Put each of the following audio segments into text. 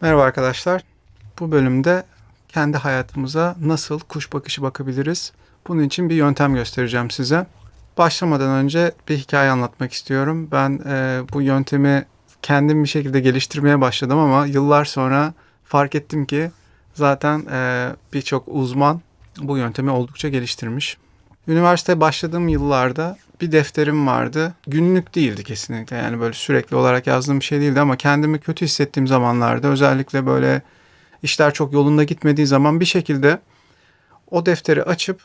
Merhaba arkadaşlar. Bu bölümde kendi hayatımıza nasıl kuş bakışı bakabiliriz? Bunun için bir yöntem göstereceğim size. Başlamadan önce bir hikaye anlatmak istiyorum. Ben e, bu yöntemi kendim bir şekilde geliştirmeye başladım ama yıllar sonra fark ettim ki zaten e, birçok uzman bu yöntemi oldukça geliştirmiş. Üniversite başladığım yıllarda bir defterim vardı. Günlük değildi kesinlikle. Yani böyle sürekli olarak yazdığım bir şey değildi ama kendimi kötü hissettiğim zamanlarda özellikle böyle işler çok yolunda gitmediği zaman bir şekilde o defteri açıp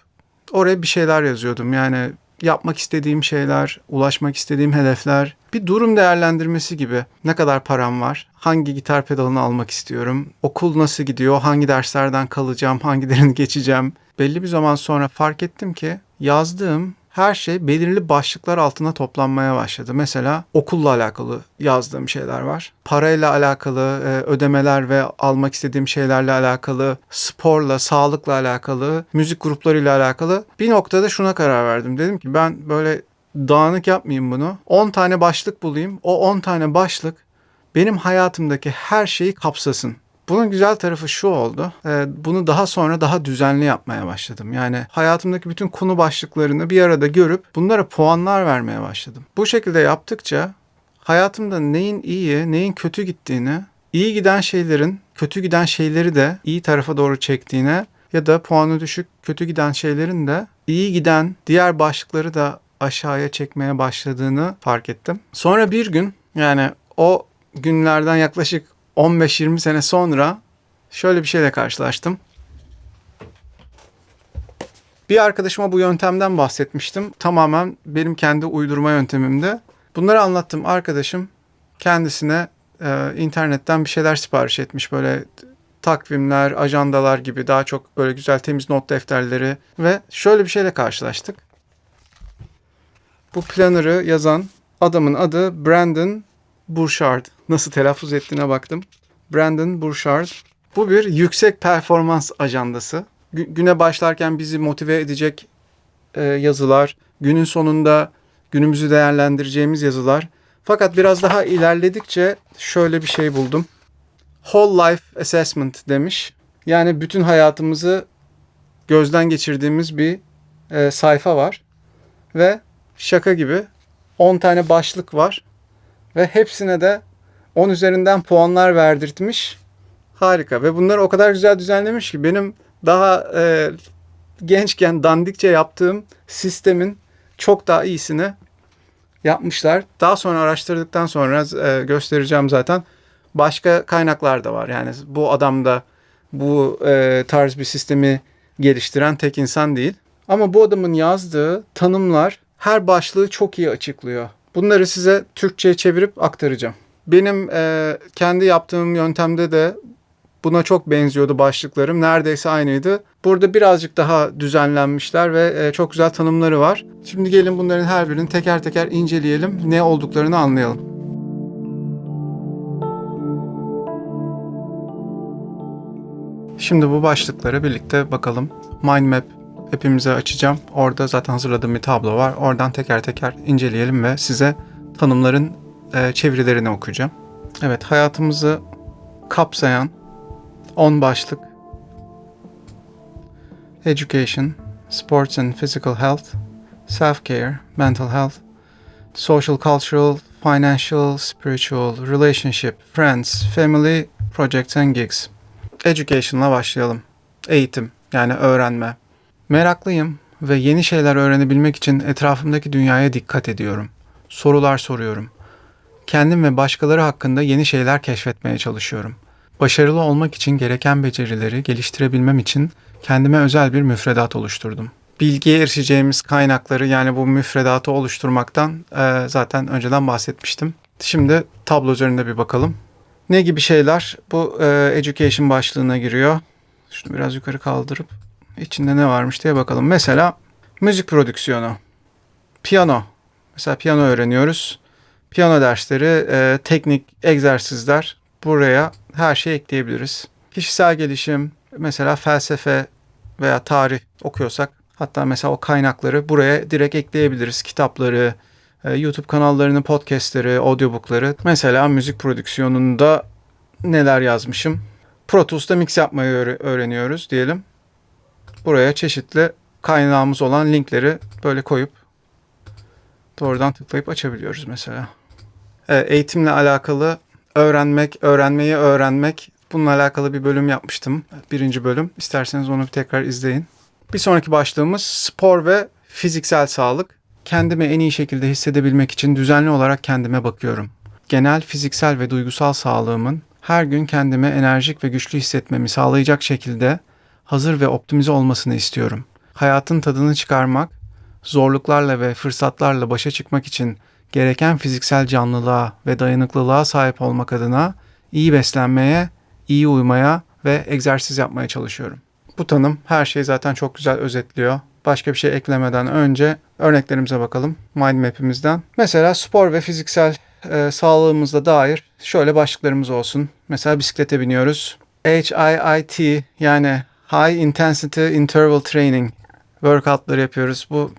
oraya bir şeyler yazıyordum. Yani yapmak istediğim şeyler, ulaşmak istediğim hedefler, bir durum değerlendirmesi gibi. Ne kadar param var? Hangi gitar pedalını almak istiyorum? Okul nasıl gidiyor? Hangi derslerden kalacağım? Hangilerini geçeceğim? Belli bir zaman sonra fark ettim ki yazdığım her şey belirli başlıklar altına toplanmaya başladı. Mesela okulla alakalı yazdığım şeyler var. Parayla alakalı e, ödemeler ve almak istediğim şeylerle alakalı, sporla, sağlıkla alakalı, müzik gruplarıyla alakalı. Bir noktada şuna karar verdim. Dedim ki ben böyle dağınık yapmayayım bunu. 10 tane başlık bulayım. O 10 tane başlık benim hayatımdaki her şeyi kapsasın. Bunun güzel tarafı şu oldu. Ee, bunu daha sonra daha düzenli yapmaya başladım. Yani hayatımdaki bütün konu başlıklarını bir arada görüp bunlara puanlar vermeye başladım. Bu şekilde yaptıkça hayatımda neyin iyi, neyin kötü gittiğini, iyi giden şeylerin kötü giden şeyleri de iyi tarafa doğru çektiğine ya da puanı düşük kötü giden şeylerin de iyi giden diğer başlıkları da aşağıya çekmeye başladığını fark ettim. Sonra bir gün yani o günlerden yaklaşık 15-20 sene sonra şöyle bir şeyle karşılaştım. Bir arkadaşıma bu yöntemden bahsetmiştim. Tamamen benim kendi uydurma yöntemimde. Bunları anlattım. Arkadaşım kendisine e, internetten bir şeyler sipariş etmiş. Böyle takvimler, ajandalar gibi daha çok böyle güzel temiz not defterleri ve şöyle bir şeyle karşılaştık. Bu planner'ı yazan adamın adı Brandon Burchard. Nasıl telaffuz ettiğine baktım. Brandon Burchard. Bu bir yüksek performans ajandası. Gü- güne başlarken bizi motive edecek e, yazılar. Günün sonunda günümüzü değerlendireceğimiz yazılar. Fakat biraz daha ilerledikçe şöyle bir şey buldum. Whole Life Assessment demiş. Yani bütün hayatımızı gözden geçirdiğimiz bir e, sayfa var. Ve şaka gibi 10 tane başlık var. Ve hepsine de 10 üzerinden puanlar verdirtmiş. Harika ve bunları o kadar güzel düzenlemiş ki benim daha e, gençken dandikçe yaptığım sistemin çok daha iyisini yapmışlar. Daha sonra araştırdıktan sonra e, göstereceğim zaten. Başka kaynaklar da var. Yani bu adam da bu e, tarz bir sistemi geliştiren tek insan değil. Ama bu adamın yazdığı tanımlar her başlığı çok iyi açıklıyor. Bunları size Türkçe'ye çevirip aktaracağım. Benim e, kendi yaptığım yöntemde de buna çok benziyordu başlıklarım. Neredeyse aynıydı. Burada birazcık daha düzenlenmişler ve e, çok güzel tanımları var. Şimdi gelin bunların her birini teker teker inceleyelim. Ne olduklarını anlayalım. Şimdi bu başlıklara birlikte bakalım. Mind map hepimize açacağım. Orada zaten hazırladığım bir tablo var. Oradan teker teker inceleyelim ve size tanımların e, çevirilerini okuyacağım. Evet, hayatımızı kapsayan 10 başlık. Education, sports and physical health, self-care, mental health, social cultural, financial, spiritual, relationship, friends, family, projects and gigs. Education'la başlayalım. Eğitim, yani öğrenme. Meraklıyım ve yeni şeyler öğrenebilmek için etrafımdaki dünyaya dikkat ediyorum. Sorular soruyorum. Kendim ve başkaları hakkında yeni şeyler keşfetmeye çalışıyorum. Başarılı olmak için gereken becerileri geliştirebilmem için kendime özel bir müfredat oluşturdum. Bilgiye erişeceğimiz kaynakları yani bu müfredatı oluşturmaktan e, zaten önceden bahsetmiştim. Şimdi tablo üzerinde bir bakalım. Ne gibi şeyler bu e, education başlığına giriyor? Şunu biraz yukarı kaldırıp içinde ne varmış diye bakalım. Mesela müzik prodüksiyonu, piyano. Mesela piyano öğreniyoruz. Piyano dersleri, e, teknik egzersizler buraya her şey ekleyebiliriz. Kişisel gelişim, mesela felsefe veya tarih okuyorsak hatta mesela o kaynakları buraya direkt ekleyebiliriz. Kitapları, e, YouTube kanallarını, podcastleri, audiobookları. Mesela müzik prodüksiyonunda neler yazmışım. Pro Tools'ta mix yapmayı öğre- öğreniyoruz diyelim. Buraya çeşitli kaynağımız olan linkleri böyle koyup doğrudan tıklayıp açabiliyoruz mesela. Evet, eğitimle alakalı öğrenmek, öğrenmeyi öğrenmek bununla alakalı bir bölüm yapmıştım. Birinci bölüm. İsterseniz onu tekrar izleyin. Bir sonraki başlığımız spor ve fiziksel sağlık. Kendimi en iyi şekilde hissedebilmek için düzenli olarak kendime bakıyorum. Genel fiziksel ve duygusal sağlığımın her gün kendimi enerjik ve güçlü hissetmemi sağlayacak şekilde hazır ve optimize olmasını istiyorum. Hayatın tadını çıkarmak, zorluklarla ve fırsatlarla başa çıkmak için gereken fiziksel canlılığa ve dayanıklılığa sahip olmak adına iyi beslenmeye, iyi uyumaya ve egzersiz yapmaya çalışıyorum. Bu tanım her şeyi zaten çok güzel özetliyor. Başka bir şey eklemeden önce örneklerimize bakalım mind map'imizden. Mesela spor ve fiziksel e, sağlığımızla dair şöyle başlıklarımız olsun. Mesela bisiklete biniyoruz. HIIT yani High Intensity Interval Training workoutları yapıyoruz. Bu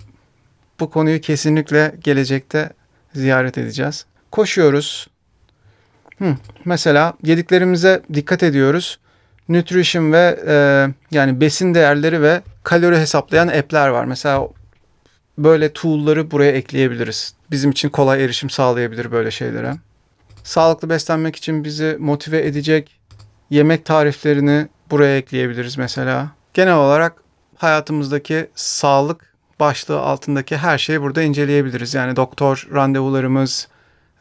bu konuyu kesinlikle gelecekte ziyaret edeceğiz. Koşuyoruz. Hı, mesela yediklerimize dikkat ediyoruz. Nutrition ve e, yani besin değerleri ve kalori hesaplayan app'ler var. Mesela böyle tool'ları buraya ekleyebiliriz. Bizim için kolay erişim sağlayabilir böyle şeylere. Sağlıklı beslenmek için bizi motive edecek yemek tariflerini buraya ekleyebiliriz mesela. Genel olarak hayatımızdaki sağlık başlığı altındaki her şeyi burada inceleyebiliriz. Yani doktor randevularımız,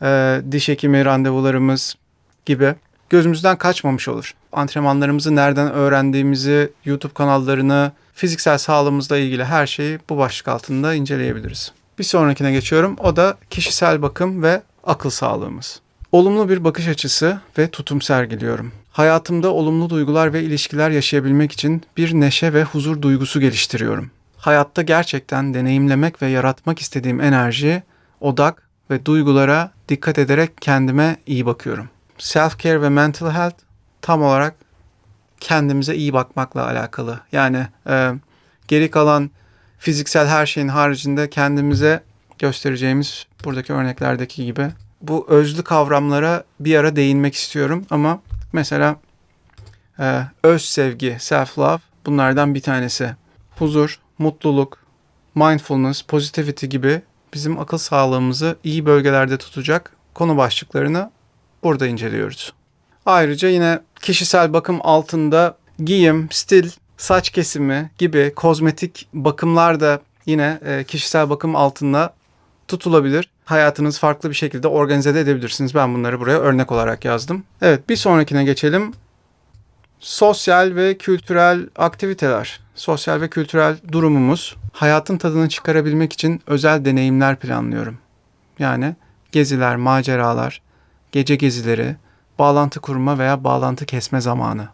e, diş hekimi randevularımız gibi gözümüzden kaçmamış olur. Antrenmanlarımızı nereden öğrendiğimizi, YouTube kanallarını, fiziksel sağlığımızla ilgili her şeyi bu başlık altında inceleyebiliriz. Bir sonrakine geçiyorum. O da kişisel bakım ve akıl sağlığımız. Olumlu bir bakış açısı ve tutum sergiliyorum. Hayatımda olumlu duygular ve ilişkiler yaşayabilmek için bir neşe ve huzur duygusu geliştiriyorum. Hayatta gerçekten deneyimlemek ve yaratmak istediğim enerji, odak ve duygulara dikkat ederek kendime iyi bakıyorum. Self-care ve mental health tam olarak kendimize iyi bakmakla alakalı. Yani e, geri kalan fiziksel her şeyin haricinde kendimize göstereceğimiz buradaki örneklerdeki gibi bu özlü kavramlara bir ara değinmek istiyorum ama mesela e, öz sevgi, self love bunlardan bir tanesi. Huzur, mutluluk, mindfulness, positivity gibi bizim akıl sağlığımızı iyi bölgelerde tutacak konu başlıklarını burada inceliyoruz. Ayrıca yine kişisel bakım altında giyim, stil, saç kesimi gibi kozmetik bakımlar da yine e, kişisel bakım altında tutulabilir. Hayatınız farklı bir şekilde organize de edebilirsiniz. Ben bunları buraya örnek olarak yazdım. Evet bir sonrakine geçelim. Sosyal ve kültürel aktiviteler. Sosyal ve kültürel durumumuz. Hayatın tadını çıkarabilmek için özel deneyimler planlıyorum. Yani geziler, maceralar, gece gezileri, bağlantı kurma veya bağlantı kesme zamanı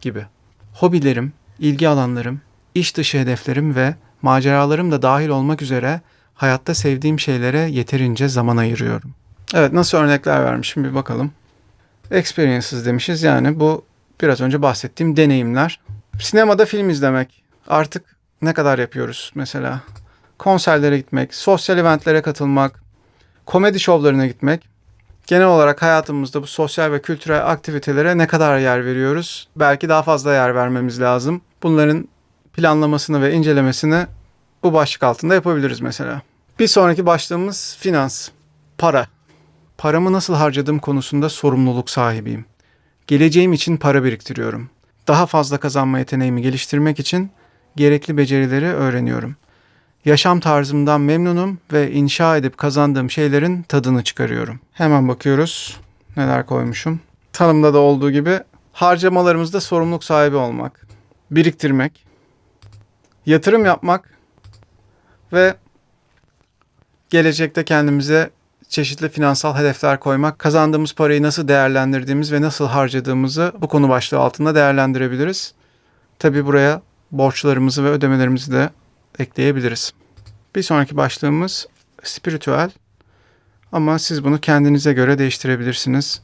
gibi. Hobilerim, ilgi alanlarım, iş dışı hedeflerim ve maceralarım da dahil olmak üzere hayatta sevdiğim şeylere yeterince zaman ayırıyorum. Evet nasıl örnekler vermişim bir bakalım. Experiences demişiz yani bu biraz önce bahsettiğim deneyimler. Sinemada film izlemek artık ne kadar yapıyoruz mesela? Konserlere gitmek, sosyal eventlere katılmak, komedi şovlarına gitmek. Genel olarak hayatımızda bu sosyal ve kültürel aktivitelere ne kadar yer veriyoruz? Belki daha fazla yer vermemiz lazım. Bunların planlamasını ve incelemesini bu başlık altında yapabiliriz mesela. Bir sonraki başlığımız finans, para. Paramı nasıl harcadığım konusunda sorumluluk sahibiyim. Geleceğim için para biriktiriyorum. Daha fazla kazanma yeteneğimi geliştirmek için gerekli becerileri öğreniyorum. Yaşam tarzımdan memnunum ve inşa edip kazandığım şeylerin tadını çıkarıyorum. Hemen bakıyoruz neler koymuşum. Tanımda da olduğu gibi harcamalarımızda sorumluluk sahibi olmak, biriktirmek, yatırım yapmak ve gelecekte kendimize çeşitli finansal hedefler koymak, kazandığımız parayı nasıl değerlendirdiğimiz ve nasıl harcadığımızı bu konu başlığı altında değerlendirebiliriz. Tabi buraya borçlarımızı ve ödemelerimizi de ekleyebiliriz. Bir sonraki başlığımız spiritüel ama siz bunu kendinize göre değiştirebilirsiniz.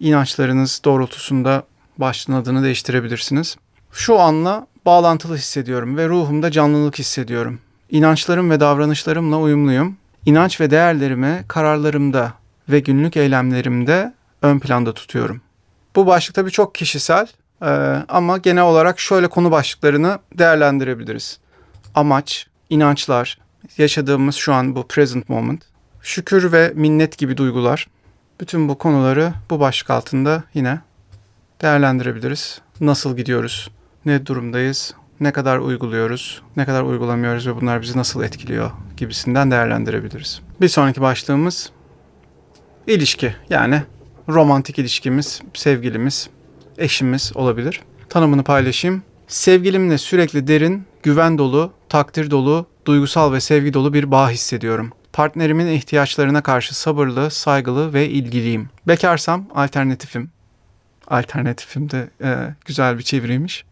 İnançlarınız doğrultusunda başlığın adını değiştirebilirsiniz. Şu anla bağlantılı hissediyorum ve ruhumda canlılık hissediyorum. İnançlarım ve davranışlarımla uyumluyum. İnanç ve değerlerimi kararlarımda ve günlük eylemlerimde ön planda tutuyorum. Bu başlık tabii çok kişisel e, ama genel olarak şöyle konu başlıklarını değerlendirebiliriz. Amaç, inançlar, yaşadığımız şu an bu present moment, şükür ve minnet gibi duygular. Bütün bu konuları bu başlık altında yine değerlendirebiliriz. Nasıl gidiyoruz? Ne durumdayız? Ne kadar uyguluyoruz? Ne kadar uygulamıyoruz ve bunlar bizi nasıl etkiliyor gibisinden değerlendirebiliriz. Bir sonraki başlığımız ilişki. Yani romantik ilişkimiz, sevgilimiz, eşimiz olabilir. Tanımını paylaşayım. Sevgilimle sürekli derin, güven dolu, takdir dolu, duygusal ve sevgi dolu bir bağ hissediyorum. Partnerimin ihtiyaçlarına karşı sabırlı, saygılı ve ilgiliyim. Bekarsam alternatifim. Alternatifim de e, güzel bir çeviriymiş.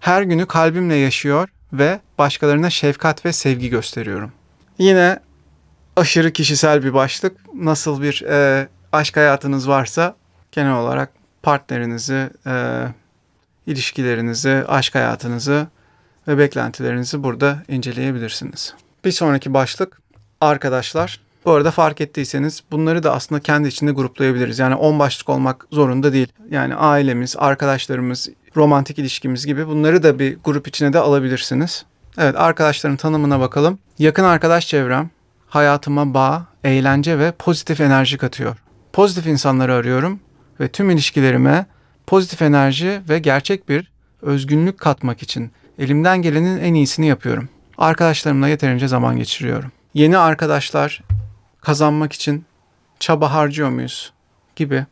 Her günü kalbimle yaşıyor ve başkalarına şefkat ve sevgi gösteriyorum. Yine aşırı kişisel bir başlık. Nasıl bir e, aşk hayatınız varsa genel olarak partnerinizi, e, ilişkilerinizi, aşk hayatınızı ve beklentilerinizi burada inceleyebilirsiniz. Bir sonraki başlık arkadaşlar. Bu arada fark ettiyseniz bunları da aslında kendi içinde gruplayabiliriz. Yani 10 başlık olmak zorunda değil. Yani ailemiz, arkadaşlarımız, romantik ilişkimiz gibi bunları da bir grup içine de alabilirsiniz. Evet arkadaşların tanımına bakalım. Yakın arkadaş çevrem hayatıma bağ, eğlence ve pozitif enerji katıyor. Pozitif insanları arıyorum ve tüm ilişkilerime pozitif enerji ve gerçek bir özgünlük katmak için elimden gelenin en iyisini yapıyorum. Arkadaşlarımla yeterince zaman geçiriyorum. Yeni arkadaşlar kazanmak için çaba harcıyor muyuz gibi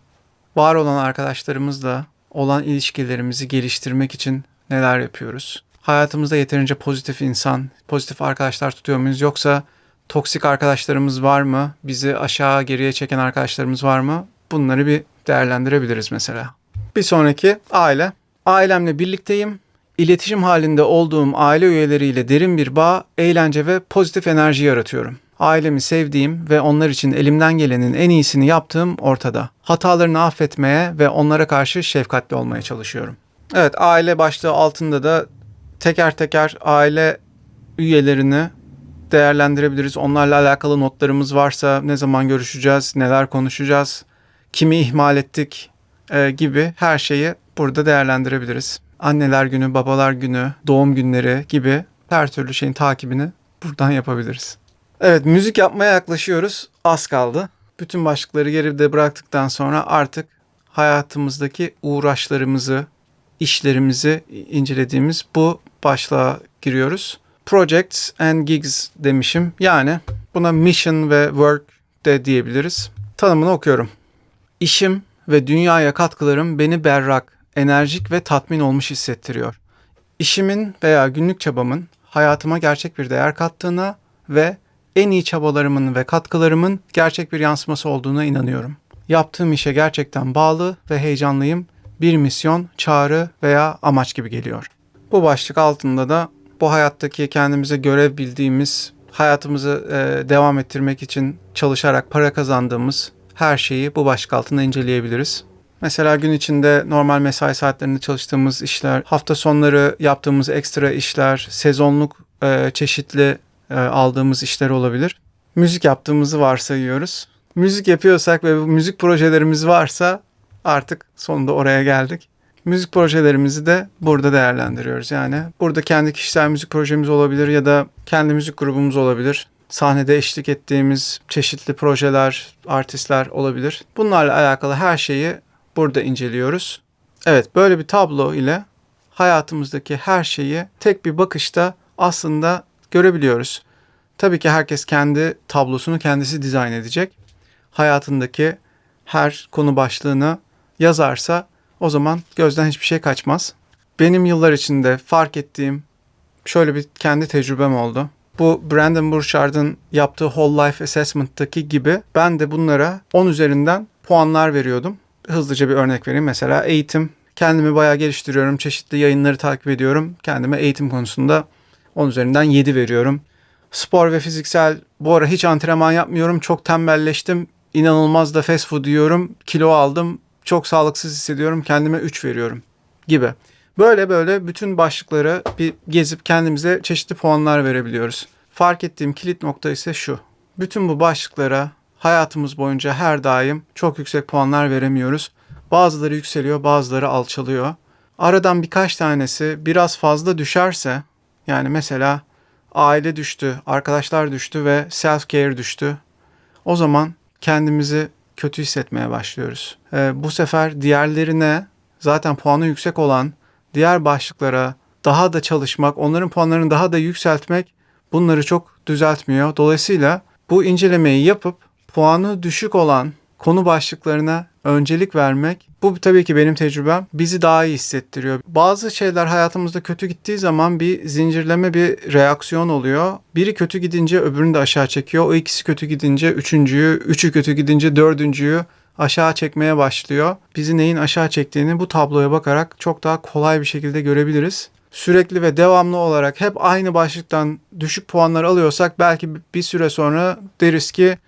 var olan arkadaşlarımızla olan ilişkilerimizi geliştirmek için neler yapıyoruz? Hayatımızda yeterince pozitif insan, pozitif arkadaşlar tutuyor muyuz yoksa toksik arkadaşlarımız var mı? Bizi aşağı geriye çeken arkadaşlarımız var mı? Bunları bir değerlendirebiliriz mesela. Bir sonraki aile. Ailemle birlikteyim. İletişim halinde olduğum aile üyeleriyle derin bir bağ, eğlence ve pozitif enerji yaratıyorum. Ailemi sevdiğim ve onlar için elimden gelenin en iyisini yaptığım ortada. Hatalarını affetmeye ve onlara karşı şefkatli olmaya çalışıyorum. Evet, aile başlığı altında da teker teker aile üyelerini değerlendirebiliriz. Onlarla alakalı notlarımız varsa ne zaman görüşeceğiz, neler konuşacağız, kimi ihmal ettik e, gibi her şeyi burada değerlendirebiliriz. Anneler günü, babalar günü, doğum günleri gibi her türlü şeyin takibini buradan yapabiliriz. Evet müzik yapmaya yaklaşıyoruz. Az kaldı. Bütün başlıkları geride bıraktıktan sonra artık hayatımızdaki uğraşlarımızı, işlerimizi incelediğimiz bu başlığa giriyoruz. Projects and gigs demişim. Yani buna mission ve work de diyebiliriz. Tanımını okuyorum. İşim ve dünyaya katkılarım beni berrak, enerjik ve tatmin olmuş hissettiriyor. İşimin veya günlük çabamın hayatıma gerçek bir değer kattığına ve en iyi çabalarımın ve katkılarımın gerçek bir yansıması olduğuna inanıyorum. Yaptığım işe gerçekten bağlı ve heyecanlıyım. Bir misyon, çağrı veya amaç gibi geliyor. Bu başlık altında da bu hayattaki kendimize görev bildiğimiz, hayatımızı e, devam ettirmek için çalışarak para kazandığımız her şeyi bu başlık altında inceleyebiliriz. Mesela gün içinde normal mesai saatlerinde çalıştığımız işler, hafta sonları yaptığımız ekstra işler, sezonluk e, çeşitli aldığımız işler olabilir. Müzik yaptığımızı varsayıyoruz. Müzik yapıyorsak ve müzik projelerimiz varsa artık sonunda oraya geldik. Müzik projelerimizi de burada değerlendiriyoruz. Yani burada kendi kişisel müzik projemiz olabilir ya da kendi müzik grubumuz olabilir. Sahnede eşlik ettiğimiz çeşitli projeler, artistler olabilir. Bunlarla alakalı her şeyi burada inceliyoruz. Evet, böyle bir tablo ile hayatımızdaki her şeyi tek bir bakışta aslında görebiliyoruz. Tabii ki herkes kendi tablosunu kendisi dizayn edecek. Hayatındaki her konu başlığını yazarsa o zaman gözden hiçbir şey kaçmaz. Benim yıllar içinde fark ettiğim şöyle bir kendi tecrübem oldu. Bu Brandon Burchard'ın yaptığı Whole Life Assessment'taki gibi ben de bunlara 10 üzerinden puanlar veriyordum. Hızlıca bir örnek vereyim. Mesela eğitim. Kendimi bayağı geliştiriyorum. Çeşitli yayınları takip ediyorum. Kendime eğitim konusunda 10 üzerinden 7 veriyorum. Spor ve fiziksel bu ara hiç antrenman yapmıyorum. Çok tembelleştim. İnanılmaz da fast food yiyorum. Kilo aldım. Çok sağlıksız hissediyorum. Kendime 3 veriyorum gibi. Böyle böyle bütün başlıkları bir gezip kendimize çeşitli puanlar verebiliyoruz. Fark ettiğim kilit nokta ise şu. Bütün bu başlıklara hayatımız boyunca her daim çok yüksek puanlar veremiyoruz. Bazıları yükseliyor, bazıları alçalıyor. Aradan birkaç tanesi biraz fazla düşerse, yani mesela aile düştü, arkadaşlar düştü ve self care düştü. O zaman kendimizi kötü hissetmeye başlıyoruz. Ee, bu sefer diğerlerine zaten puanı yüksek olan diğer başlıklara daha da çalışmak, onların puanlarını daha da yükseltmek bunları çok düzeltmiyor. Dolayısıyla bu incelemeyi yapıp puanı düşük olan konu başlıklarına öncelik vermek bu tabii ki benim tecrübem bizi daha iyi hissettiriyor. Bazı şeyler hayatımızda kötü gittiği zaman bir zincirleme bir reaksiyon oluyor. Biri kötü gidince öbürünü de aşağı çekiyor. O ikisi kötü gidince üçüncüyü, üçü kötü gidince dördüncüyü aşağı çekmeye başlıyor. Bizi neyin aşağı çektiğini bu tabloya bakarak çok daha kolay bir şekilde görebiliriz. Sürekli ve devamlı olarak hep aynı başlıktan düşük puanlar alıyorsak belki bir süre sonra deriz ki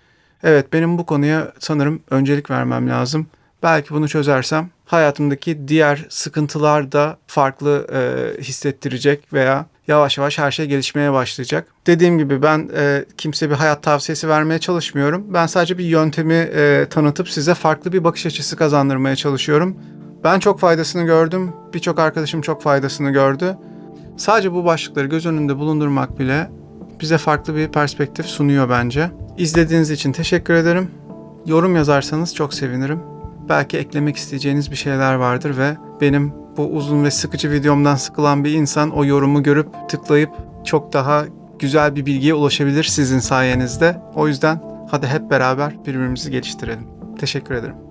evet benim bu konuya sanırım öncelik vermem lazım. Belki bunu çözersem hayatımdaki diğer sıkıntılar da farklı e, hissettirecek veya yavaş yavaş her şey gelişmeye başlayacak. Dediğim gibi ben e, kimse bir hayat tavsiyesi vermeye çalışmıyorum. Ben sadece bir yöntemi e, tanıtıp size farklı bir bakış açısı kazandırmaya çalışıyorum. Ben çok faydasını gördüm. Birçok arkadaşım çok faydasını gördü. Sadece bu başlıkları göz önünde bulundurmak bile bize farklı bir perspektif sunuyor bence. İzlediğiniz için teşekkür ederim. Yorum yazarsanız çok sevinirim. Belki eklemek isteyeceğiniz bir şeyler vardır ve benim bu uzun ve sıkıcı videomdan sıkılan bir insan o yorumu görüp tıklayıp çok daha güzel bir bilgiye ulaşabilir sizin sayenizde. O yüzden hadi hep beraber birbirimizi geliştirelim. Teşekkür ederim.